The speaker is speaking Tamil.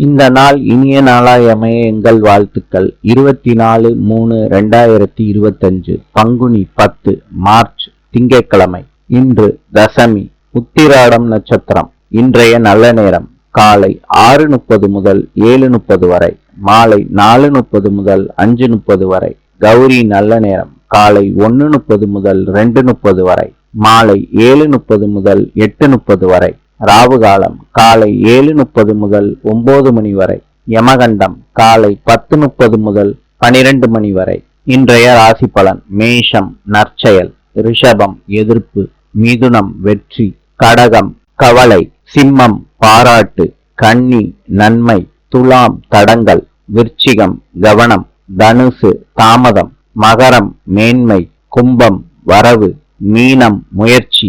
இந்த நாள் இனிய நாளாய் அமைய எங்கள் வாழ்த்துக்கள். இருபத்தி நாலு மூணு ரெண்டாயிரத்தி இருபத்தஞ்சு பங்குனி பத்து மார்ச் திங்கட்கிழமை. இன்று தசமி உத்திராடம் நட்சத்திரம். இன்றைய நல்ல நேரம். காலை ஆறு முப்பது முதல் ஏழு முப்பது வரை. மாலை நாலு முப்பது முதல் அஞ்சு முப்பது வரை. கௌரி நல்ல நேரம். காலை ஒன்று முப்பது முதல் ரெண்டு முப்பது வரை. மாலை ஏழு முப்பது முதல் எட்டு முப்பது வரை. ராவு காலம் காலை ஏழு முப்பது முதல் ஒன்பது மணி வரை. யமகண்டம் காலை பத்து முப்பது முதல் பனிரெண்டு மணி வரை. இன்றைய ராசி பலன் மேஷம் நற்செயல் ரிஷபம் எதிர்ப்பு மிதுனம் வெற்றி கடகம் கவலை சிம்மம் பாராட்டு கன்னி நன்மை துலாம் தடங்கள் விருச்சிகம் கவனம் தனுசு தாமதம் மகரம் மேன்மை கும்பம் வரவு மீனம் முயற்சி